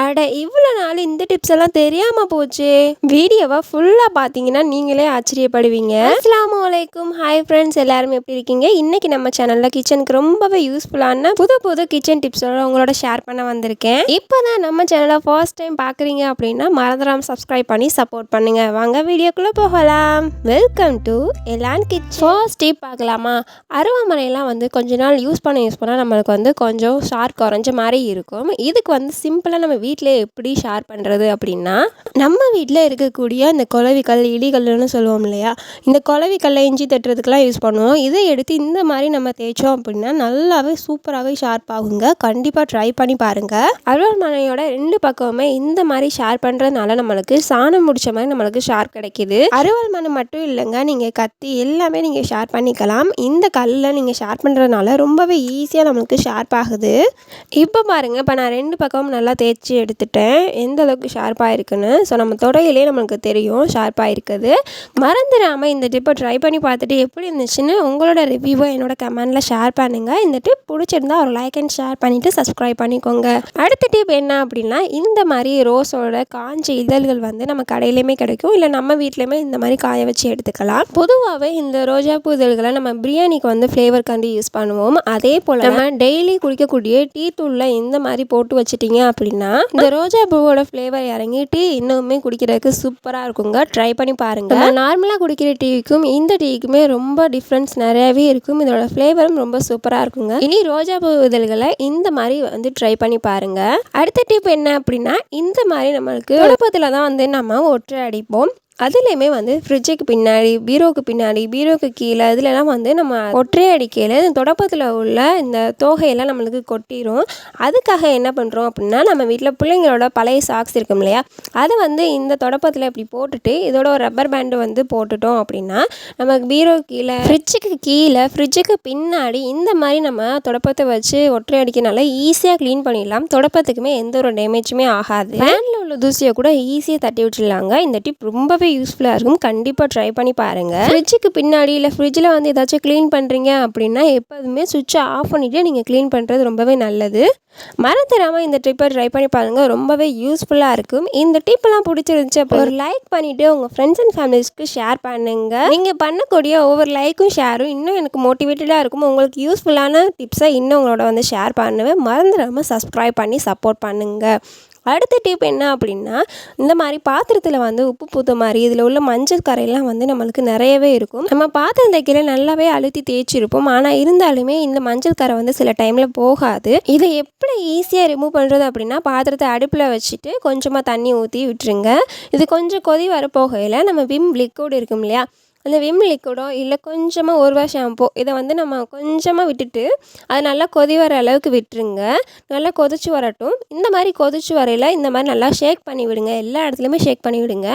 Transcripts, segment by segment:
அட இவ்வளோ நாள் இந்த டிப்ஸ் எல்லாம் தெரியாமல் போச்சு. வீடியோவை ஃபுல்லாக பார்த்தீங்கன்னா நீங்களே ஆச்சரியப்படுவீங்க. அஸ்லாமு அலைக்கும். ஹாய் ஃப்ரெண்ட்ஸ் எல்லாரும் எப்படி இருக்கீங்க? இன்னைக்கு நம்ம சேனலில் கிச்சனுக்கு ரொம்பவே யூஸ்ஃபுல்லான புது புது கிச்சன் டிப்ஸோட உங்களோட ஷேர் பண்ண வந்திருக்கேன். இப்போ தான் நம்ம சேனலை ஃபர்ஸ்ட் டைம் பார்க்குறீங்க அப்படின்னா மறந்துடாம சப்ஸ்கிரைப் பண்ணி சப்போர்ட் பண்ணுங்க. வாங்க வீடியோக்குள்ளே போகலாம். Welcome to Elan kitchen first tip பார்க்கலாமா? அருவாமனையெல்லாம் வந்து கொஞ்ச நாள் யூஸ் பண்ண யூஸ் பண்ணால் நம்மளுக்கு வந்து கொஞ்சம் ஷார்க் குறைஞ்ச மாதிரி இருக்கும். இதுக்கு வந்து சிம்பிளாக நம்ம வீட்டிலே எப்படி ஷேர் பண்ணுறது அப்படின்னா நம்ம வீட்டில் இருக்கக்கூடிய இந்த குளவிக்கல் இடிகல்லுன்னு சொல்லுவோம் இல்லையா? இந்த குளவிக்கல்லை இஞ்சி தட்டுறதுக்கெலாம் யூஸ் பண்ணுவோம். இதை எடுத்து இந்த மாதிரி நம்ம தேய்ச்சோம் அப்படின்னா நல்லாவே சூப்பராகவே ஷார்ப் ஆகுங்க. கண்டிப்பாக ட்ரை பண்ணி பாருங்கள் அருவாமனையோட ரெண்டு பக்கமுமே இந்த மாதிரி ஷேர் பண்ணுறதுனால நம்மளுக்கு சாணம் முடிச்ச மாதிரி நம்மளுக்கு ஷார்ப் கிடைக்கிது. அருவாள் மனை மட்டும் இல்லைங்க. நீங்கள் கத்தி எல்லாமே நீங்கள் ஷேர் பண்ணிக்கலாம். இந்த கல்லில் நீங்கள் ஷேர் பண்ணுறதுனால ரொம்பவே ஈஸியாக நம்மளுக்கு ஷார்ப் ஆகுது. இப்போ பாருங்கள் இப்போ நான் ரெண்டு பக்கமும் நல்லா தேய்ச்சி எடுத்துட்டேன். எந்த அளவுக்கு ஷார்ப்பாக இருக்குன்னு? ஸோ நம்ம தொடையிலே நம்மளுக்கு தெரியும் ஷார்ப்பாக இருக்குது. மறந்துடாமல் இந்த டிப்பை ட்ரை பண்ணி பார்த்துட்டு எப்படி இருந்துச்சுன்னு உங்களோட ரிவ்யூவை என்னோட கமெண்டில் ஷேர் பண்ணுங்கள் இந்த டிப் பிடிச்சிருந்தா ஒரு லைக் அண்ட் ஷேர் பண்ணிவிட்டு சப்ஸ்கிரைப் பண்ணிக்கோங்க. அடுத்த டிப் என்ன அப்படின்னா இந்த மாதிரி ரோஸோட காஞ்ச இதழ்கள் வந்து நம்ம கடையிலையுமே கிடைக்கும். இல்லை நம்ம வீட்லேயுமே இந்த மாதிரி காய வச்சு எடுத்துக்கலாம். பொதுவாகவே இந்த ரோஜாப்பூ இதழ்களை நம்ம பிரியாணிக்கு வந்து ஃப்ளேவர் கண்டி யூஸ் பண்ணுவோம். அதே போல் நம்ம டெய்லி குடிக்கக்கூடிய டீ தூளில் இந்த மாதிரி போட்டு வச்சிட்டிங்க அப்படின்னா இந்த ரோஜா பூவோட ஃப்ளேவர் இறங்கி டீ இன்னுமே குடிக்கிறதுக்கு சூப்பராக இருக்குங்க. ட்ரை பண்ணி பாருங்க. நார்மலாக குடிக்கிற டீக்கும் இந்த டீக்குமே ரொம்ப டிஃப்ரென்ஸ் நிறையவே இருக்கும். இதோட ஃப்ளேவரும் ரொம்ப சூப்பராக இருக்குங்க. இனி ரோஜா பூ இதழ்களை இந்த மாதிரி வந்து ட்ரை பண்ணி பாருங்க. அடுத்த டிப் என்ன அப்படின்னா இந்த மாதிரி நம்மளுக்கு குழப்பத்தில் தான் வந்து நம்ம ஒற்றை அடிப்போம். அதுலேயுமே வந்து ஃப்ரிட்ஜுக்கு பின்னாடி பீரோவுக்கு பின்னாடி பீரோவுக்கு கீழே இதுலலாம் வந்து நம்ம ஒற்றை அடிக்கையில் இந்த தொடப்பத்தில் உள்ள இந்த தோகையெல்லாம் நம்மளுக்கு கொட்டிடும் அதுக்காக என்ன பண்ணுறோம் அப்படின்னா நம்ம வீட்டில் பிள்ளைங்களோட பழைய சாக்ஸ் இருக்கும் இல்லையா? அதை வந்து இந்த தொடப்பத்தில் இப்படி போட்டுட்டு இதோட ஒரு ரப்பர் பேண்டு வந்து போட்டுட்டோம் அப்படின்னா நமக்கு பீரோ கீழே ஃப்ரிட்ஜுக்கு கீழே ஃப்ரிட்ஜுக்கு பின்னாடி இந்த மாதிரி நம்ம தொடப்பத்தை வச்சு ஒற்றை அடிக்கனால ஈஸியாக க்ளீன் பண்ணிடலாம். தொடப்பத்துக்குமே எந்த ஒரு டேமேஜுமே ஆகாது. ஃபேனில் உள்ள தூசியை கூட ஈஸியாக தட்டி விட்டுடலாங்க. இந்த டிப் ரொம்பவே யூஸ்ஃபுல்லாக இருக்கும். கண்டிப்பாக ட்ரை பண்ணி பாருங்கள் ஃப்ரிட்ஜுக்கு பின்னாடி இல்லை ஃப்ரிட்ஜில் வந்து ஏதாச்சும் க்ளீன் பண்ணுறீங்க அப்படின்னா எப்போதுமே சுவிட்சை ஆஃப் பண்ணிவிட்டு நீங்கள் க்ளீன் பண்ணுறது ரொம்பவே நல்லது. மறந்துடாமல் இந்த ட்ரிப்பை ட்ரை பண்ணி பாருங்கள் ரொம்பவே யூஸ்ஃபுல்லாக இருக்கும். இந்த டிப்பெல்லாம் பிடிச்சிருந்துச்சு அப்போ ஒரு லைக் பண்ணிவிட்டு உங்கள் ஃப்ரெண்ட்ஸ் அண்ட் ஃபேமிலிஸ்க்கு ஷேர் பண்ணுங்கள் நீங்கள் பண்ணக்கூடிய ஒவ்வொரு லைக்கும் ஷேரும் இன்னும் எனக்கு மோட்டிவேட்டடாக இருக்கும். உங்களுக்கு யூஸ்ஃபுல்லான டிப்ஸை இன்னும் உங்களோட வந்து ஷேர் பண்ணுவேன். மறந்துடாமல் சப்ஸ்கிரைப் பண்ணி சப்போர்ட் பண்ணுங்கள் அடுத்த டிப் என்ன அப்படின்னா இந்த மாதிரி பாத்திரத்தில் வந்து உப்பு பூத்த மாதிரி இதில் உள்ள மஞ்சள் கரையெல்லாம் வந்து நம்மளுக்கு நிறையவே இருக்கும். நம்ம பாத்திரம் தைக்கல நல்லாவே அழுத்தி தேய்ச்சிருப்போம். ஆனால் இருந்தாலுமே இந்த மஞ்சள் கரை வந்து சில டைமில் போகாது. இதை எப்படி ஈஸியாக ரிமூவ் பண்ணுறது அப்படின்னா பாத்திரத்தை அடுப்பில் வச்சுட்டு கொஞ்சமாக தண்ணி ஊற்றி விட்டுருங்க. இது கொஞ்சம் கொதி வர போகையில் நம்ம விம் லிக்விட் இருக்கும் இல்லையா அந்த விம் லிக்விடோ இல்லை கொஞ்சமாக ஒருவா ஷாம்போ இதை வந்து நம்ம கொஞ்சமாக விட்டுட்டு அது நல்லா கொதி வர அளவுக்கு விட்டுருங்க. நல்லா கொதிச்சு வரட்டும். இந்த மாதிரி கொதிச்சு வரையில் இந்த மாதிரி நல்லா ஷேக் பண்ணி விடுங்க. எல்லா இடத்துலையுமே ஷேக் பண்ணி விடுங்க.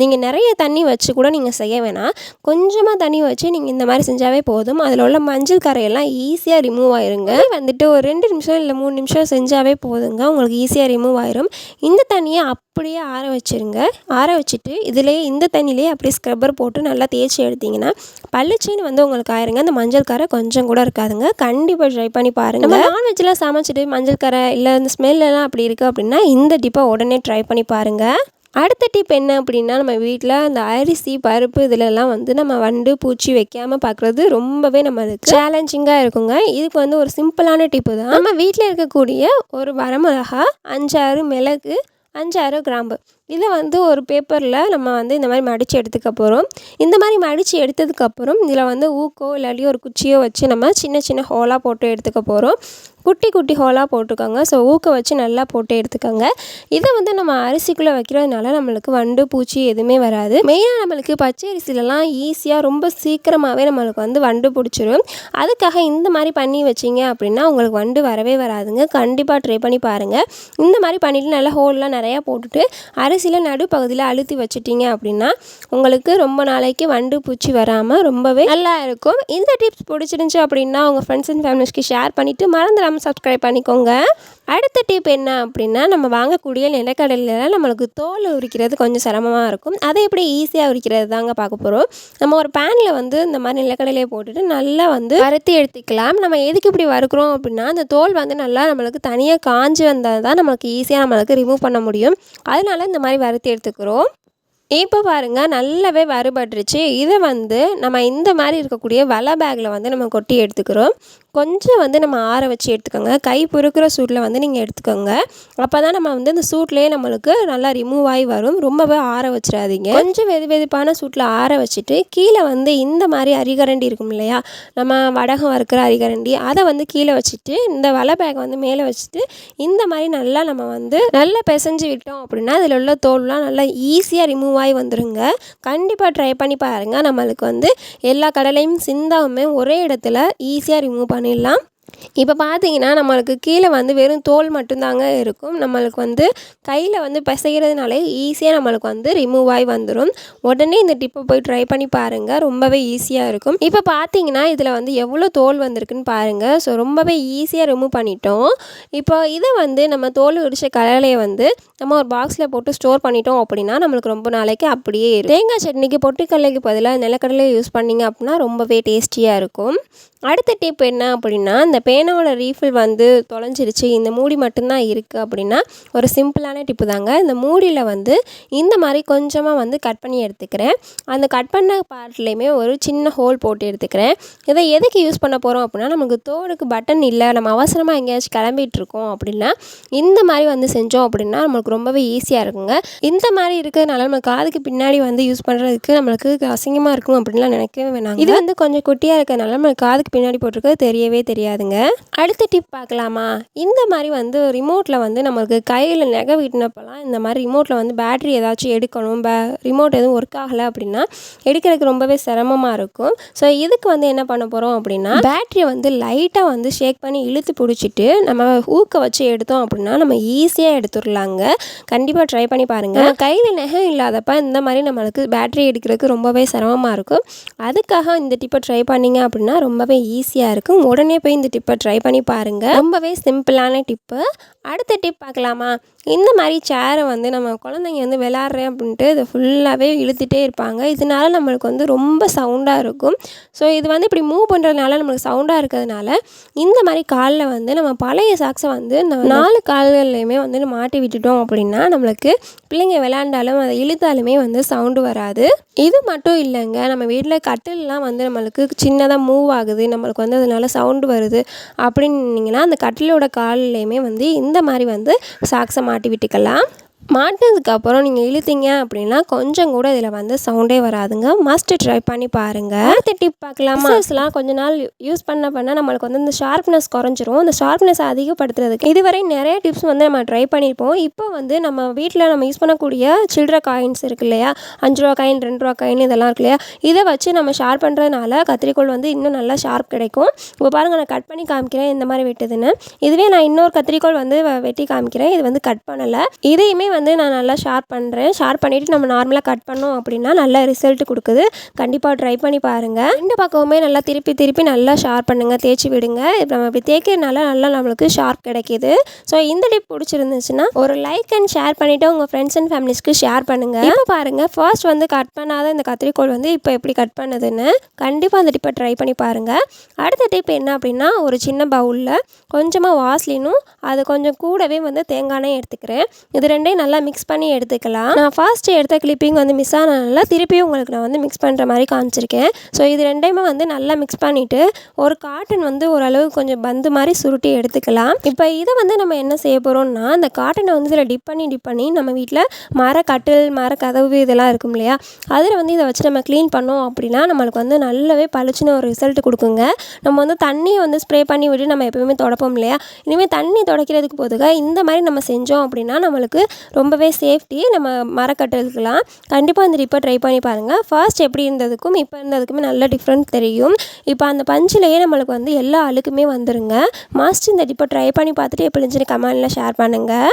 நீங்கள் நிறைய தண்ணி வச்சு கூட நீங்கள் செய்ய வேணாம். கொஞ்சமாக தண்ணி வச்சு நீங்கள் இந்த மாதிரி செஞ்சாவே போதும். அதில் உள்ள மஞ்சள் கரையெல்லாம் ஈஸியாக ரிமூவ் ஆயிருங்க. வந்துட்டு ஒரு ரெண்டு நிமிஷம் இல்லை மூணு நிமிஷம் செஞ்சாவே போதுங்க. உங்களுக்கு ஈஸியாக ரிமூவ் ஆயிரும். இந்த தண்ணியை அப்படியே ஆற வச்சுருங்க. ஆற வச்சுட்டு இதிலே இந்த தண்ணியிலே அப்படியே ஸ்க்ரப்பர் போட்டு நல்லா தேய்ச்சி எடுத்தீங்கன்னா பளிச்சுன்னு வந்து உங்களுக்கு ஆயிருங்க. அந்த மஞ்சள் கரை கொஞ்சம் கூட இருக்காதுங்க. கண்டிப்பாக ட்ரை பண்ணி பாருங்கள் நம்ம நான்வெஜ்லாம் சமைச்சிட்டு மஞ்சள் கரை இல்லை இந்த ஸ்மெல்லாம் அப்படி இருக்குது அப்படின்னா இந்த டிப்பை உடனே ட்ரை பண்ணி பாருங்கள் அடுத்த டிப் என்ன அப்படின்னா நம்ம வீட்டில் அந்த அரிசி பருப்பு இதிலெல்லாம் வந்து நம்ம வண்டு பூச்சி வைக்காமல் பார்க்குறது ரொம்பவே நம்மளுக்கு சேலஞ்சிங்காக இருக்குங்க. இதுக்கு வந்து ஒரு சிம்பிளான டிப்பு தான். நம்ம வீட்டில் இருக்கக்கூடிய ஒரு வரமிளகா அஞ்சாறு மிளகு அஞ்சாறு கிராம்பு. இதை வந்து ஒரு பேப்பரில் நம்ம வந்து இந்த மாதிரி மடித்து எடுத்துக்க போகிறோம் இந்த மாதிரி மடித்து எடுத்ததுக்கப்புறம் இதில் வந்து ஊக்கோ இல்லாட்டி ஒரு குச்சியோ வச்சு நம்ம சின்ன சின்ன ஹோலாக போட்டு எடுத்துக்க போகிறோம் குட்டி குட்டி ஹோலாக போட்டுக்கோங்க ஸோ ஊக்க வச்சு நல்லா போட்டு எடுத்துக்கோங்க. இதை வந்து நம்ம அரிசிக்குள்ளே வைக்கிறதுனால நம்மளுக்கு வண்டு பூச்சி எதுவுமே வராது. மெயினாக நம்மளுக்கு பச்சை அரிசிலலாம் ஈஸியாக ரொம்ப சீக்கிரமாகவே நம்மளுக்கு வந்து வண்டு பிடிச்சிரும். அதுக்காக இந்த மாதிரி பண்ணி வச்சிங்க அப்படின்னா உங்களுக்கு வண்டு வரவே வராதுங்க. கண்டிப்பாக ட்ரை பண்ணி பாருங்கள் இந்த மாதிரி பண்ணிவிட்டு நல்லா ஹோல்லாம் நிறையா போட்டுட்டு அரிசியில் நடுப்பகுதியில் அழுத்தி வச்சிட்டிங்க அப்படின்னா உங்களுக்கு ரொம்ப நாளைக்கு வண்டு பூச்சி வராமல் ரொம்பவே நல்லா இருக்கும். இந்த டிப்ஸ் பிடிச்சிருந்துச்சி அப்படின்னா உங்கள் ஃப்ரெண்ட்ஸ் அண்ட் ஃபேமிலிஸ்க்கு ஷேர் பண்ணிவிட்டு மறந்துடாமல் மறக்காமல் சப்ஸ்கிரைப் பண்ணிக்கோங்க. அடுத்த டிப் என்ன அப்படின்னா நம்ம வாங்கக்கூடிய நிலக்கடலையில் நம்மளுக்கு தோல் உரிக்கிறது கொஞ்சம் சிரமமாக இருக்கும். அதை எப்படி ஈஸியாக உரிக்கிறது தாங்க பார்க்க போகிறோம் நம்ம ஒரு பேனில் வந்து இந்த மாதிரி நிலக்கடலையை போட்டுட்டு நல்லா வந்து வறுத்தி எடுத்துக்கலாம். நம்ம எதுக்கு இப்படி வறுக்கிறோம் அப்படின்னா அந்த தோல் வந்து நல்லா நம்மளுக்கு தனியாக காஞ்சி வந்தால் தான் நம்மளுக்கு ஈஸியாக நம்மளுக்கு ரிமூவ் பண்ண முடியும். அதனால இந்த மாதிரி வறுத்தி எடுத்துக்கிறோம். இப்போ பாருங்கள் நல்லாவே வறுபட்டுருச்சு. இதை வந்து நம்ம இந்த மாதிரி இருக்கக்கூடிய வலை பேக்கில் வந்து நம்ம கொட்டி எடுத்துக்கிறோம். கொஞ்சம் வந்து நம்ம ஆற வச்சு எடுத்துக்கோங்க. கை பொறுக்கிற சூட்டில் வந்து நீங்கள் எடுத்துக்கோங்க. அப்போ தான் நம்ம வந்து இந்த சூட்லேயே நம்மளுக்கு நல்லா ரிமூவ் ஆகி வரும். ரொம்பவே ஆற வச்சிடாதீங்க. கொஞ்சம் வெது வெதுப்பான சூட்டில் ஆற வச்சுட்டு கீழே வந்து இந்த மாதிரி அரிகரண்டி இருக்கும் இல்லையா? நம்ம வடகம் வறுக்கிற அரிகரண்டி அதை வந்து கீழே வச்சுட்டு இந்த வலை பேக் வந்து மேலே வச்சுட்டு இந்த மாதிரி நல்லா நம்ம வந்து நல்லா பிசைஞ்சு விட்டோம் அப்படின்னா அதில் உள்ள தோல்லாம் நல்லா ஈஸியாக ரிமூவ் ஆகி வந்துடுங்க கண்டிப்பாக ட்ரை பண்ணி பாருங்கள் நம்மளுக்கு வந்து எல்லா கடலையும் சிந்தாமல் ஒரே இடத்துல ஈஸியாக ரிமூவ் பண்ணிடலாம். இப்போ பார்த்தீங்கன்னா நம்மளுக்கு கீழே வந்து வெறும் தோல் மட்டும்தாங்க இருக்கும். நம்மளுக்கு வந்து கையில் வந்து பிசைகிறதுனாலே ஈஸியாக நம்மளுக்கு வந்து ரிமூவ் ஆகி வந்துடும் உடனே இந்த டிப்பை போய் ட்ரை பண்ணி பாருங்கள் ரொம்பவே ஈஸியாக இருக்கும். இப்போ பார்த்தீங்கன்னா இதில் வந்து எவ்வளோ தோல் வந்திருக்குன்னு பாருங்கள் ஸோ ரொம்பவே ஈஸியாக ரிமூவ் பண்ணிட்டோம். இப்போ இதை வந்து நம்ம தோல் உரிச்ச கடலையை வந்து நம்ம ஒரு பாக்ஸில் போட்டு ஸ்டோர் பண்ணிட்டோம் அப்படின்னா நம்மளுக்கு ரொம்ப நாளைக்கு அப்படியே இருக்கும். தேங்காய் சட்னிக்கு பொட்டுக்கடலைக்கு பதிலாக நிலக்கடலை யூஸ் பண்ணிங்க அப்படின்னா ரொம்பவே டேஸ்டியாக இருக்கும். அடுத்த டிப் என்ன அப்படின்னா இந்த பேனாவோட ரீஃபில் வந்து தொலைஞ்சிருச்சு இந்த மூடி மட்டும்தான் இருக்குது அப்படின்னா ஒரு சிம்பிளான டிப்பு தாங்க. இந்த மூடியில் வந்து இந்த மாதிரி கொஞ்சமாக வந்து கட் பண்ணி எடுத்துக்கிறேன். அந்த கட் பண்ண பார்ட்லேயுமே ஒரு சின்ன ஹோல் போட்டு எடுத்துக்கிறேன். இதை எதுக்கு யூஸ் பண்ண போகிறோம் அப்படின்னா நமக்கு தோடுக்கு பட்டன் இல்லை நம்ம அவசரமாக எங்கேயாச்சும் கிளம்பிட்டு இருக்கோம் அப்படின்னா இந்த மாதிரி வந்து செஞ்சோம் அப்படின்னா நம்மளுக்கு ரொம்பவே ஈஸியாக இருக்குங்க. இந்த மாதிரி இருக்கிறதுனால நம்ம காதுக்கு பின்னாடி வந்து யூஸ் பண்ணுறதுக்கு நம்மளுக்கு அசிங்கமாக இருக்கும் அப்படின்லாம் நினைக்கவே வேணாம் இது வந்து கொஞ்சம் குட்டியாக இருக்கிறதுனால நம்ம காதுக்கு பின்னாடி போட்டிருக்கிறது தெரியவே தெரியாதுங்க. அடுத்த டிப் பார்க்கலாமா? இந்த மாதிரி வந்து ரிமோட்டில் வந்து நம்மளுக்கு கையில் நகை விட்டினப்பெல்லாம் இந்த மாதிரி ரிமோட்டில் வந்து பேட்ரி ஏதாச்சும் எடுக்கணும் பே ரிமோட் எதுவும் ஒர்க் ஆகலை அப்படின்னா எடுக்கிறதுக்கு ரொம்பவே சிரமமாக இருக்கும். ஸோ இதுக்கு வந்து என்ன பண்ண போகிறோம் அப்படின்னா பேட்டரியை வந்து லைட்டாக வந்து ஷேக் பண்ணி இழுத்து பிடிச்சிட்டு நம்ம ஊக்க வச்சு எடுத்தோம் அப்படின்னா நம்ம ஈஸியாக எடுத்துடலாங்க. கண்டிப்பாக ட்ரை பண்ணி பாருங்கள் கையில் நகை இல்லாதப்ப இந்த மாதிரி நம்மளுக்கு பேட்டரி எடுக்கிறதுக்கு ரொம்பவே சிரமமாக இருக்கும். அதுக்காக இந்த டிப்பை ட்ரை பண்ணிங்க அப்படின்னா ரொம்பவே ஈஸியாக இருக்கும் உடனே போய் இந்த டிப்பை ட்ரை பண்ணி பாருங்கள் ரொம்பவே சிம்பிளான டிப்பு அடுத்த டிப் பார்க்கலாமா? இந்த மாதிரி சேரை வந்து நம்ம குழந்தைங்க வந்து விளாட்றேன் அப்படின்ட்டு இதை ஃபுல்லாகவே இழுத்துகிட்டே இருப்பாங்க. இதனால நம்மளுக்கு வந்து ரொம்ப சவுண்டாக இருக்கும். ஸோ இது வந்து இப்படி மூவ் பண்ணுறதுனால நம்மளுக்கு சவுண்டாக இருக்கிறதுனால இந்த மாதிரி காலில் வந்து நம்ம பழைய சாக்ஸை வந்து நாலு கால்கள்லையுமே வந்து மாட்டி விட்டுட்டோம் அப்படின்னா நம்மளுக்கு பிள்ளைங்க விளையாண்டாலும் அதை இழுத்தாலுமே வந்து சவுண்டு வராது. இது மட்டும் இல்லைங்க நம்ம வீட்டில் கட்டிலெலாம் வந்து நம்மளுக்கு சின்னதாக மூவ் ஆகுது நம்மளுக்கு வந்து அதனால சவுண்டு வருது அப்படின்னீங்கன்னா அந்த கட்டிலோட கால்லையுமே வந்து இந்த மாதிரி வந்து சாக்ஸை மாட்டி விட்டுக்கலாம். மாட்டினதுக்கப்புறம் நீங்கள் இழுத்தீங்க அப்படின்னா கொஞ்சம் கூட இதில் வந்து சவுண்டே வராதுங்க. மஸ்ட் ட்ரை பண்ணி பாருங்கள் அடுத்த டிப் பார்க்கலாமா? கொஞ்ச நாள் யூஸ் பண்ண பண்ண நம்மளுக்கு வந்து இந்த ஷார்ப்னஸ் குறைஞ்சிரும். அந்த ஷார்ப்னஸ் அதிகப்படுத்துறதுக்கு இதுவரை நிறைய டிப்ஸ் வந்து நம்ம ட்ரை பண்ணியிருப்போம் இப்போ வந்து நம்ம வீட்டில் நம்ம யூஸ் பண்ணக்கூடிய சில்லற காயின்ஸ் இருக்கு இல்லையா? அஞ்சு ரூபா காயின் ரெண்டு ரூபா காயின் இதெல்லாம் இருக்கு இல்லையா? இதை வச்சு நம்ம ஷார்ப் பண்ணுறதுனால கத்திரிக்கோள் வந்து இன்னும் நல்லா ஷார்ப் கிடைக்கும். இப்போ பாருங்கள் நான் கட் பண்ணி காமிக்கிறேன். இந்த மாதிரி வெட்டுதுன்னு. இதுவே நான் இன்னொரு கத்திரிக்கோள் வந்து வெட்டி காமிக்கிறேன். இது வந்து கட் பண்ணலை. இதையுமே வந்து நான் நல்லா ஷார்ப் பண்ணுறேன் ஷார்ப் பண்ணிவிட்டு நம்ம நார்மலாக கட் பண்ணோம் அப்படின்னா நல்ல ரிசல்ட் கொடுக்குது. கண்டிப்பாக ட்ரை பண்ணி பாருங்கள் ரெண்டு பக்கமுமே நல்லா திருப்பி திருப்பி நல்லா ஷார்ப் பண்ணுங்கள் தேய்ச்சி விடுங்க. இப்போ நம்ம இப்படி தேய்க்கிறதுனால நல்லா நம்மளுக்கு ஷார்ப் கிடைக்கிது. ஸோ இந்த டிப் பிடிச்சிருந்துச்சுன்னா ஒரு லைக் அண்ட் ஷேர் பண்ணிவிட்டு உங்கள் ஃப்ரெண்ட்ஸ் அண்ட் ஃபேமிலிஸ்க்கு ஷேர் பண்ணுங்கள் இப்போ பாருங்கள் ஃபர்ஸ்ட் வந்து கட் பண்ணாத இந்த கத்திரிக்கோள் வந்து இப்போ எப்படி கட் பண்ணுதுன்னு கண்டிப்பாக அந்த டிப்பை ட்ரை பண்ணி பாருங்கள் அடுத்த டிப் என்ன அப்படின்னா ஒரு சின்ன பவுலில் கொஞ்சமாக வாஸ்லினும் அது கொஞ்சம் கூடவே வந்து தேங்காய் எடுத்துக்கிறேன். இது ரெண்டையும் நல்லா மிக்ஸ் பண்ணி எடுத்துக்கலாம். நான் ஃபர்ஸ்ட் எடுத்த கிளிப்பிங் வந்து மிஸ் ஆனதுனால திருப்பியும் உங்களுக்கு நான் வந்து மிக்ஸ் பண்ணுற மாதிரி காமிச்சிருக்கேன். ஸோ இது ரெண்டையுமே வந்து நல்லா மிக்ஸ் பண்ணிவிட்டு ஒரு காட்டன் வந்து ஓரளவு கொஞ்சம் பந்து மாதிரி சுருட்டி எடுத்துக்கலாம். இப்போ இதை வந்து நம்ம என்ன செய்ய போகிறோம்னா அந்த காட்டனை வந்து இதில் டிப் பண்ணி டிப் பண்ணி நம்ம வீட்டில் மர கட்டில் மர கதவு இதெல்லாம் இருக்கும் இல்லையா? அதில் வந்து இதை வச்சு நம்ம க்ளீன் பண்ணோம் அப்படின்னா நம்மளுக்கு வந்து நல்லாவே பளிச்சுன்னு ஒரு ரிசல்ட் கொடுக்குங்க. நம்ம வந்து தண்ணியை வந்து ஸ்ப்ரே பண்ணி விட்டு நம்ம எப்பவுமே தொடப்போம் இல்லையா? இனிமேல் தண்ணி துடைக்கிறதுக்கு போதுக இந்த மாதிரி நம்ம செஞ்சோம் அப்படின்னா நம்மளுக்கு ரொம்பவே சேஃப்டி நம்ம மரக்கட்டலுக்கெல்லாம் கண்டிப்பாக அந்த டிப்பை ட்ரை பண்ணி பாருங்கள் ஃபர்ஸ்ட் எப்படி இருந்ததுக்கும் இப்போ இருந்ததுக்குமே நல்ல டிஃப்ரெண்ட் தெரியும். இப்போ அந்த பஞ்சிலேயே நம்மளுக்கு வந்து எல்லா அழுக்குமே வந்துருங்க. மஸ்ட் இந்த டிப்பை ட்ரை பண்ணி பார்த்துட்டு எப்படி இருந்துச்சுன்னு கமெண்டில் ஷேர் பண்ணுங்கள்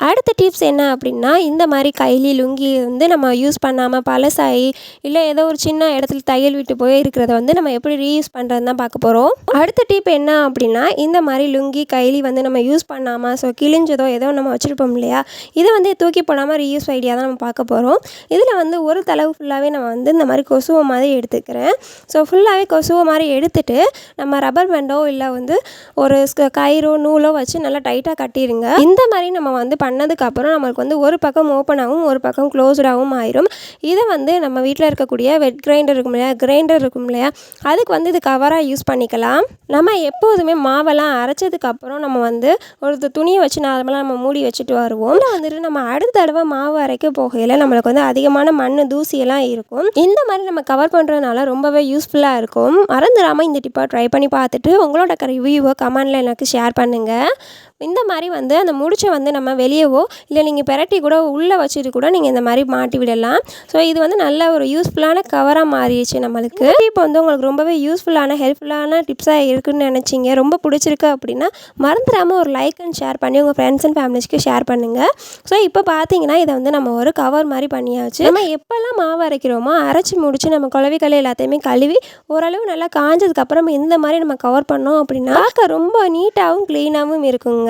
அடுத்த டிப்ஸ் என்ன அப்படின்னா இந்த மாதிரி கைலி லுங்கி வந்து நம்ம யூஸ் பண்ணாமல் பழசாகி இல்லை ஏதோ ஒரு சின்ன இடத்துல தையல் விட்டு போய் இருக்கிறத வந்து நம்ம எப்படி ரீயூஸ் பண்ணுறது தான் பார்க்க போகிறோம் அடுத்த டிப் என்ன அப்படின்னா இந்த மாதிரி லுங்கி கைலி வந்து நம்ம யூஸ் பண்ணாமல் ஸோ கிழிஞ்சதோ ஏதோ நம்ம வச்சுருப்போம் இல்லையா இதை வந்து தூக்கி போடாமல் ரீயூஸ் ஐடியா தான் நம்ம பார்க்க போகிறோம் இதில் வந்து ஒரு தளவு ஃபுல்லாகவே நம்ம வந்து இந்த மாதிரி கொசுவை மாதிரி எடுத்துக்கிறேன். ஸோ ஃபுல்லாகவே கொசுவை மாதிரி எடுத்துட்டு நம்ம ரப்பர் பேண்டோ இல்லை வந்து ஒரு கயிறோ நூலோ வச்சு நல்லா டைட்டாக கட்டிடுங்க இந்த மாதிரி நம்ம வந்து பண்ணதுக்கப்புறம் நம்மளுக்கு வந்து ஒரு பக்கம் ஓப்பன் ஆகும் ஒரு பக்கம் க்ளோஸ்டாகவும் ஆயிரும். இதை வந்து நம்ம வீட்டில் இருக்கக்கூடிய வெட் கிரைண்டர் இருக்கும் இல்லையா? கிரைண்டர் இருக்கும் இல்லையா? அதுக்கு வந்து இது கவராக யூஸ் பண்ணிக்கலாம். நம்ம எப்போதுமே மாவெல்லாம் அரைச்சதுக்கப்புறம் நம்ம வந்து ஒரு துணியை வச்சு நார்மலாக நம்ம மூடி வச்சுட்டு வருவோம். வந்துட்டு நம்ம அடுத்த தடவை மாவு அரைக்க போகையில் நம்மளுக்கு வந்து அதிகமான மண் தூசியெல்லாம் இருக்கும். இந்த மாதிரி நம்ம கவர் பண்ணுறதுனால ரொம்பவே யூஸ்ஃபுல்லாக இருக்கும். மறந்துடாமல் இந்த டிப்பை ட்ரை பண்ணி பார்த்துட்டு உங்களோட ரிவ்யூவை கமெண்டில் எனக்கு ஷேர் பண்ணுங்கள் இந்த மாதிரி வந்து அந்த முடிச்சை வந்து நம்ம வெளியவோ இல்லை நீங்கள் பெரட்டி கூட உள்ளே வச்சுட்டு கூட நீங்கள் இந்த மாதிரி மாட்டி விடலாம். ஸோ இது வந்து நல்ல ஒரு யூஸ்ஃபுல்லான கவராக மாறிடுச்சு நம்மளுக்கு. இப்போ வந்து உங்களுக்கு ரொம்பவே யூஸ்ஃபுல்லான ஹெல்ப்ஃபுல்லான டிப்ஸாக இருக்குன்னு நினச்சிங்க. ரொம்ப பிடிச்சிருக்கு அப்படின்னா மறந்துடாமல் ஒரு லைக் அண்ட் ஷேர் பண்ணி உங்கள் ஃப்ரெண்ட்ஸ் அண்ட் ஃபேமிலிஸ்க்கு ஷேர் பண்ணுங்கள் ஸோ இப்போ பார்த்தீங்கன்னா இதை வந்து நம்ம ஒரு கவர் மாதிரி பண்ணியாச்சு. நம்ம எப்போல்லாம் மாவு அரைக்கிறோமோ அரைச்சி முடிச்சு நம்ம குழவிக்கல் எல்லாத்தையுமே கழுவி ஓரளவு நல்லா காஞ்சதுக்கப்புறம் இந்த மாதிரி நம்ம கவர் பண்ணோம் அப்படின்னா பார்க்க ரொம்ப நீட்டாகவும் க்ளீனாகவும் இருக்குங்க.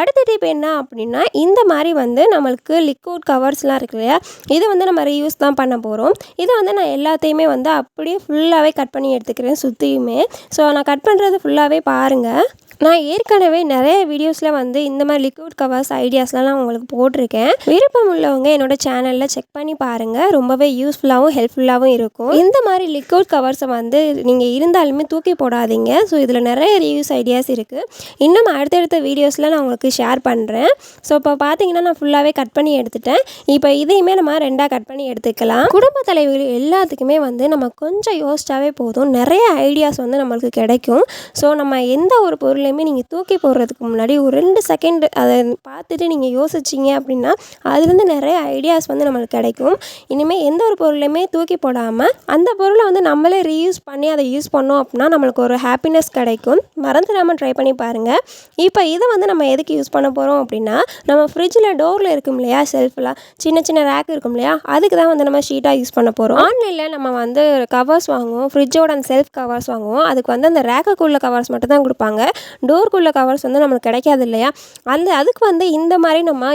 அடுத்த டிப் என்ன அப்படின்னா இந்த மாதிரி வந்து நம்மளுக்கு லிக்விட் கவர்ஸ்லாம் இருக்கு இல்லையா? இதை வந்து நம்ம ரீயூஸ் தான் பண்ண போகிறோம் இதை வந்து நான் எல்லாத்தையுமே வந்து அப்படியே ஃபுல்லாகவே கட் பண்ணி எடுத்துக்கிறேன் சுற்றியுமே ஸோ நான் கட் பண்ணுறது ஃபுல்லாகவே பாருங்கள் நான் ஏற்கனவே நிறைய வீடியோஸில் வந்து இந்த மாதிரி லிக்விட் கவர்ஸ் ஐடியாஸ்லாம் நான் உங்களுக்கு போட்டிருக்கேன். விருப்பம் உள்ளவங்க என்னோட சேனலில் செக் பண்ணி பாருங்கள் ரொம்பவே யூஸ்ஃபுல்லாகவும் ஹெல்ப்ஃபுல்லாகவும் இருக்கும். இந்த மாதிரி லிக்விட் கவர்ஸை வந்து நீங்கள் இருந்தாலுமே தூக்கி போடாதீங்க. ஸோ இதில் நிறைய ரிவ்யூஸ் ஐடியாஸ் இருக்குது இன்னும் அடுத்தடுத்த வீடியோஸில் நான் உங்களுக்கு ஷேர் பண்ணுறேன் ஸோ இப்போ பார்த்தீங்கன்னா நான் ஃபுல்லாகவே கட் பண்ணி எடுத்துட்டேன். இப்போ இதையுமே நம்ம ரெண்டாக கட் பண்ணி எடுத்துக்கலாம். குடும்ப தலைவிகள் எல்லாத்துக்குமே வந்து நம்ம கொஞ்சம் யோசிச்சாவே போதும். நிறைய ஐடியாஸ் வந்து நம்மளுக்கு கிடைக்கும். ஸோ நம்ம எந்த ஒரு பொருளையுமே நீங்கள் தூக்கி போடுறதுக்கு முன்னாடி ஒரு ரெண்டு செகண்ட் அதை பார்த்துட்டு நீங்கள் யோசிச்சிங்க அப்படின்னா அதுலேருந்து நிறைய ஐடியாஸ் வந்து நம்மளுக்கு கிடைக்கும். இனிமேல் எந்த ஒரு பொருளையுமே தூக்கி போடாமல் அந்த பொருளை வந்து நம்மளே ரீயூஸ் பண்ணி அதை யூஸ் பண்ணோம் அப்படின்னா நம்மளுக்கு ஒரு ஹாப்பினஸ் கிடைக்கும். மறந்துடாமல் ட்ரை பண்ணி பாருங்கள் இப்போ இதை வந்து நம்ம எதுக்கு யூஸ் பண்ண போகிறோம் அப்படின்னா நம்ம ஃப்ரிட்ஜில் டோரில் இருக்கும் இல்லையா செல்ஃப்லாம் சின்ன சின்ன ரேக் இருக்கும் இல்லையா அதுக்கு தான் வந்து நம்ம ஷீட்டாக யூஸ் பண்ண போகிறோம் ஆன்லைனில் நம்ம வந்து கவர்ஸ் வாங்குவோம் ஃப்ரிட்ஜோட அந்த செல்ஃப் கவர்ஸ் வாங்குவோம். அதுக்கு வந்து அந்த ரேக்குக்குள்ள கவர்ஸ் மட்டும் தான் கொடுப்பாங்க. டோருக்குள்ள கவர்ஸ் வந்து நம்மளுக்கு கிடைக்காது இல்லையா? அந்த அதுக்கு வந்து இந்த மாதிரி நம்ம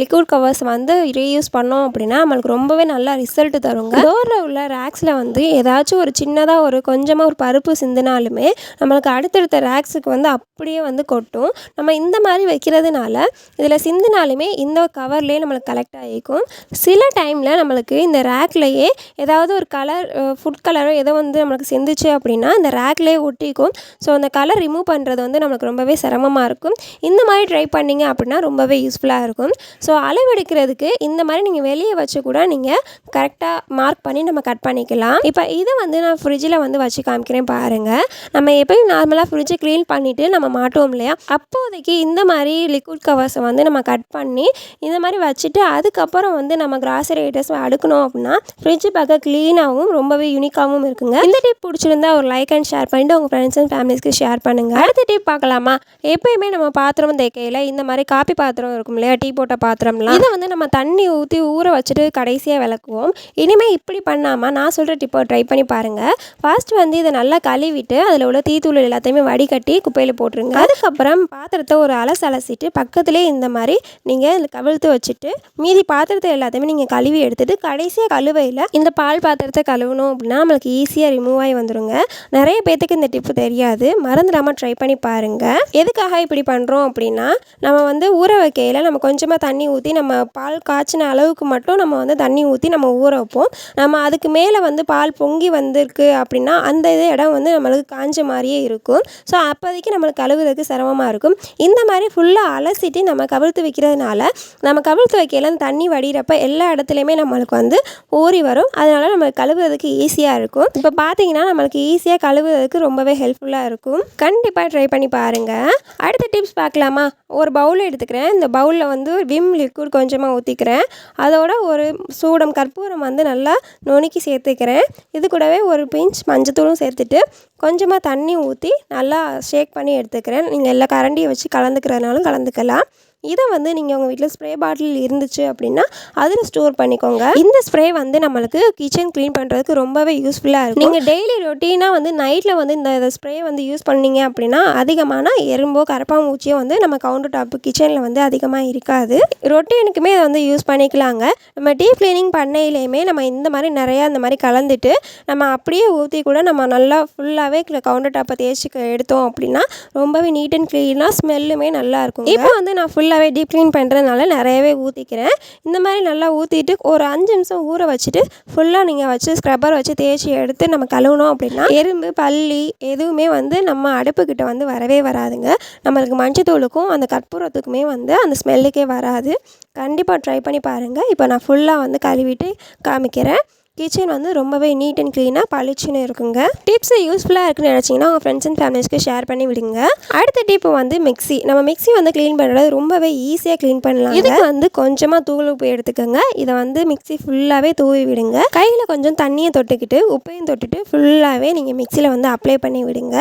லிக்விட் கவர்ஸ் வந்து ரீயூஸ் பண்ணோம் அப்படின்னா நம்மளுக்கு ரொம்பவே நல்லா ரிசல்ட் தருங்க. டோரில் உள்ள ரேக்ஸில் வந்து ஏதாச்சும் ஒரு சின்னதாக ஒரு கொஞ்சமாக ஒரு பருப்பு சிந்தினாலுமே நம்மளுக்கு அடுத்தடுத்த ரேக்ஸுக்கு வந்து அப்படியே வந்து கொட்டும். நம்ம இந்த மாதிரி வைக்கிறதுனால இதில் சிந்தினாலுமே இந்த கவர்லேயே நம்மளுக்கு கலெக்ட் ஆகிக்கும். சில டைமில் நம்மளுக்கு இந்த ரேக்லேயே ஏதாவது ஒரு கலர் ஃபுட் கலரோ ஏதோ வந்து நம்மளுக்கு சிந்துச்சு அப்படின்னா இந்த ரேக்லேயே ஒட்டிக்கும். ஸோ அந்த கலர் ரிமூவ் பண்ணுறது வந்து நம்மளுக்கு ரொம்பவே சிரமமாக இருக்கும். இந்த மாதிரி ட்ரை பண்ணீங்க அப்படின்னா ரொம்பவே யூஸ்ஃபுல்லாக இருக்கும். ஸோ அளவெடுக்கிறதுக்கு இந்த மாதிரி நீங்கள் வெளியே வச்சு கூட நீங்கள் கரெக்டாக மார்க் பண்ணி நம்ம கட் பண்ணிக்கலாம். இப்போ இதை வந்து நான் ஃப்ரிட்ஜில் வந்து வச்சு காமிக்கிறேன் பாருங்கள் நம்ம எப்பயும் நார்மலாக ஃப்ரிட்ஜை க்ளீன் பண்ணிவிட்டு நம்ம மாட்டுவோம் இல்லையா? அப்போதைக்கு இந்த மாதிரி மாதிரி லிக்விட் கவர்ஸை வந்து நம்ம கட் பண்ணி இந்த மாதிரி வச்சுட்டு அதுக்கப்புறம் வந்து நம்ம கிராசரி ஐட்டம்ஸ் அடுக்கணும் அப்படின்னா ஃப்ரிட்ஜ் பார்க்க க்ளீனாகவும் ரொம்பவே யூனிக்காகவும் இருக்குங்க. இந்த டிப் பிடிச்சிருந்தா ஒரு லைக் அண்ட் ஷேர் பண்ணிட்டு உங்கள் ஃப்ரெண்ட்ஸ் அண்ட் ஃபேமிலிஸ்க்கு ஷேர் பண்ணுங்கள் அடுத்த டிப் பார்க்கலாமா? எப்பயுமே நம்ம பாத்திரம் தேக்கையில் இந்த மாதிரி காப்பி பாத்திரம் இருக்கும் இல்லையா? டீ போட்ட பாத்திரம்லாம். இதை வந்து நம்ம தண்ணி ஊற்றி ஊற வச்சுட்டு கடைசியாக விளக்குவோம். இனிமேல் இப்படி பண்ணாமல் நான் சொல்கிற டிப்பை ட்ரை பண்ணி பாருங்கள் ஃபர்ஸ்ட் வந்து இதை நல்லா கழுவிட்டு அதில் உள்ள தீத்தூள் எல்லாத்தையுமே வடிகட்டி குப்பையில் போட்டுருங்க. அதுக்கப்புறம் பாத்திரத்தை ஒரு அலச அலசிட்டு பக்கத்துலேயே இந்த மாதிரி நீங்கள் கவிழ்த்து வச்சுட்டு மீதி பாத்திரத்தை எல்லாத்தையுமே நீங்கள் கழுவி எடுத்துட்டு கடைசியாக கழுவையில் இந்த பால் பாத்திரத்தை கழுவணும் அப்படின்னா நம்மளுக்கு ஈஸியாக ரிமூவ் ஆகி வந்துடுங்க நிறைய பேத்துக்கு இந்த டிப்பு தெரியாது. மறந்துடாமல் ட்ரை பண்ணி பாருங்கள் எதுக்காக இப்படி பண்ணுறோம் அப்படின்னா நம்ம வந்து ஊற வைக்கையில் நம்ம கொஞ்சமாக தண்ணி ஊற்றி நம்ம பால் காய்ச்சின அளவுக்கு மட்டும் நம்ம வந்து தண்ணி ஊற்றி நம்ம ஊற வைப்போம். நம்ம அதுக்கு மேலே வந்து பால் பொங்கி வந்திருக்கு அப்படின்னா அந்த இது இடம் வந்து நம்மளுக்கு காஞ்ச மாதிரியே இருக்கும். ஸோ அப்போதைக்கு நம்மளுக்கு கழுவுறதுக்கு சிரமமாக இருக்கும். இந்த மாதிரி ஃபுல்லாக அலசிட்டு நம்ம கவிழ்த்து வைக்கிறதுனால நம்ம கவிழ்த்து வைக்கையில் அந்த தண்ணி வடிகிறப்ப எல்லா இடத்துலையுமே நம்மளுக்கு வந்து ஊறி வரும். அதனால நம்ம கழுவுறதுக்கு ஈஸியாக இருக்கும். இப்போ பார்த்தீங்கன்னா நம்மளுக்கு ஈஸியாக கழுவுறதுக்கு ரொம்பவே ஹெல்ப்ஃபுல்லாக இருக்கும். கண்டிப்பாக ட்ரை பண்ணி பாருங்கள் அடுத்த டிப்ஸ் பார்க்கலாமா ஒரு பவுல் எடுத்துக்கிறேன். இந்த பவுலில் வந்து விம் லிக்விட் கொஞ்சமாக ஊற்றிக்கிறேன் அதோட ஒரு சூடம் கற்பூரம் வந்து நல்லா நுணுக்கி சேர்த்துக்கிறேன். இது கூடவே ஒரு பிஞ்ச் மஞ்சத்தூளும் சேர்த்துட்டு கொஞ்சமாக தண்ணி ஊற்றி நல்லா ஷேக் பண்ணி எடுத்துக்கிறேன். நீங்கள் எல்லா கரண்டியை வச்சு கலந்துக்கிறதுனாலும் கலந்துக்கலாம். இதை வந்து நீங்கள் உங்கள் வீட்டில் ஸ்ப்ரே பாட்டில் இருந்துச்சு அப்படின்னா அதில் ஸ்டோர் பண்ணிக்கோங்க. இந்த ஸ்ப்ரே வந்து நம்மளுக்கு கிச்சன் க்ளீன் பண்ணுறதுக்கு ரொம்பவே யூஸ்ஃபுல்லாக இருக்கும். நீங்கள் டெய்லி ரொட்டீனாக வந்து நைட்டில் வந்து இந்த ஸ்ப்ரே வந்து யூஸ் பண்ணீங்க அப்படின்னா அதிகமான எறும்போ கரப்பாம்பூச்சியோ வந்து நம்ம கவுண்டர் டாப் கிச்சனில் வந்து அதிகமாக இருக்காது. ரொட்டீனுக்குமே இதை வந்து யூஸ் பண்ணிக்கலாங்க. நம்ம டீப் க்ளீனிங் பண்ணையிலையுமே நம்ம இந்த மாதிரி நிறையா இந்த மாதிரி கலந்துட்டு நம்ம அப்படியே ஊற்றி கூட நம்ம நல்லா ஃபுல்லாகவே கவுண்டர் டாப்பை தேய்ச்சி எடுத்தோம் அப்படின்னா ரொம்பவே நீட் அண்ட் க்ளீனாக ஸ்மெல்லுமே நல்லா இருக்கும் இப்போ வந்து நான் ஃபுல் ஃபுல்லாகவே டீப் க்ளீன் பண்ணுறதுனால நிறையவே ஊற்றிக்கிறேன் இந்த மாதிரி நல்லா ஊற்றிட்டு ஒரு அஞ்சு நிமிஷம் ஊற வச்சுட்டு ஃபுல்லாக நீங்கள் வச்சு ஸ்க்ரப்பர் வச்சு தேய்ச்சி எடுத்து நம்ம கழுவுனோம் அப்படின்னா எறும்பு பல்லி எதுவுமே வந்து நம்ம அடுப்புக்கிட்ட வந்து வரவே வராதுங்க. நம்மளுக்கு மஞ்சத்தூளுக்கும் அந்த கற்பூரத்துக்குமே வந்து அந்த ஸ்மெல்லுக்கே வராது. கண்டிப்பாக ட்ரை பண்ணி பாருங்கள் இப்போ நான் ஃபுல்லாக வந்து கழுவிட்டு காமிக்கிறேன். கிச்சன் வந்து ரொம்பவே நீட் அண்ட் க்ளீனாக பளிச்சுன்னு இருக்குங்க. டிப்ஸ் யூஸ்ஃபுல்லாக இருக்குன்னு நினச்சிங்கன்னா உங்கள் ஃப்ரெண்ட்ஸ் அண்ட் ஃபேமிலிஸ்க்கு ஷேர் பண்ணி விடுங்க. அடுத்த டிப் வந்து மிக்ஸி நம்ம மிக்ஸி வந்து க்ளீன் பண்ணுறது ரொம்பவே ஈஸியாக க்ளீன் பண்ணலாம் இதுக்கு வந்து கொஞ்சமாக தூள் உப்பு எடுத்துக்கோங்க. இதை வந்து மிக்ஸி ஃபுல்லாகவே தூவி விடுங்க. கையில் கொஞ்சம் தண்ணியை தொட்டுக்கிட்டு உப்பையும் தொட்டுட்டு ஃபுல்லாகவே நீங்கள் மிக்சியில் வந்து அப்ளை பண்ணி விடுங்க.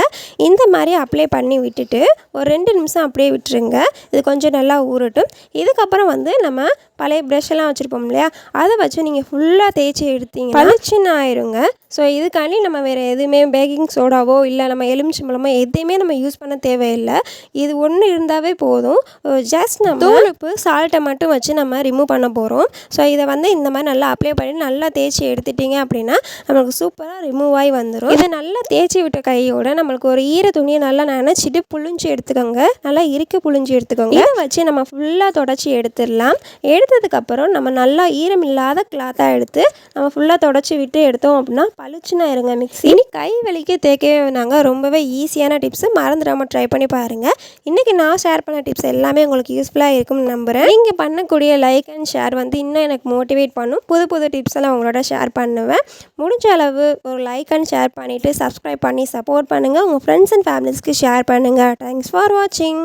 இந்த மாதிரி அப்ளை பண்ணி விட்டுட்டு ஒரு ரெண்டு நிமிஷம் அப்படியே விட்டுருங்க. இது கொஞ்சம் நல்லா ஊறட்டும். இதுக்கப்புறம் வந்து நம்ம பழைய ப்ரஷ் எல்லாம் வச்சுருப்போம் இல்லையா? அதை வச்சு நீங்கள் ஃபுல்லாக தேய்ச்சி எடுத்தீங்க பளிச்சுன்னு ஆயிருங்க. ஸோ இதுக்காண்டி நம்ம வேறு எதுவுமே பேக்கிங் சோடாவோ இல்லை நம்ம எலுமிச்சம்பழமோ எதையுமே நம்ம யூஸ் பண்ண தேவையில்லை. இது ஒன்று இருந்தாவே போதும். ஜஸ்ட் நம்ம தூளுப்பு சால்ட்டை மட்டும் வச்சு நம்ம ரிமூவ் பண்ண போகிறோம் ஸோ இதை வந்து இந்த மாதிரி நல்லா அப்ளை பண்ணி நல்லா தேய்ச்சி எடுத்துட்டிங்க அப்படின்னா நம்மளுக்கு சூப்பராக ரிமூவ் ஆகி வந்துடும் இதை நல்லா தேய்ச்சி விட்ட கையோட நம்மளுக்கு ஒரு ஈர துணியை நல்லா நினச்சிட்டு புழிஞ்சு எடுத்துக்கோங்க. நல்லா இறுக்கி புழிஞ்சு எடுத்துக்கோங்க. இதை வச்சு நம்ம ஃபுல்லாக தொடச்சி எடுத்துடலாம். எடுத்ததுக்கப்புறம் நம்ம நல்லா ஈரம் இல்லாத கிளாத்தாக எடுத்து நம்ம ஃபுல்லாக தொடச்சி விட்டு எடுத்தோம் அப்படின்னா பளிச்சுனா இருங்க மிக்ஸி. இனி கை வலிக்க தேய்க்கவே நாங்கள் ரொம்பவே ஈஸியான டிப்ஸு மறந்துடாமல் ட்ரை பண்ணி பாருங்கள் இன்றைக்கி நான் ஷேர் பண்ண டிப்ஸ் எல்லாமே உங்களுக்கு யூஸ்ஃபுல்லாக இருக்கும்னு நம்புகிறேன் நீங்கள் பண்ணக்கூடிய லைக் அண்ட் ஷேர் வந்து இன்னும் எனக்கு மோட்டிவேட் பண்ணும். புது புது டிப்ஸ் எல்லாம் உங்களோட ஷேர் பண்ணுவேன். முடிஞ்ச அளவு ஒரு லைக் அண்ட் ஷேர் பண்ணிவிட்டு சப்ஸ்கிரைப் பண்ணி சப்போர்ட் பண்ணுங்கள் உங்கள் ஃப்ரெண்ட்ஸ் அண்ட் ஃபேமிலிஸ்க்கு ஷேர் பண்ணுங்கள் தேங்க்ஸ் ஃபார் வாட்சிங்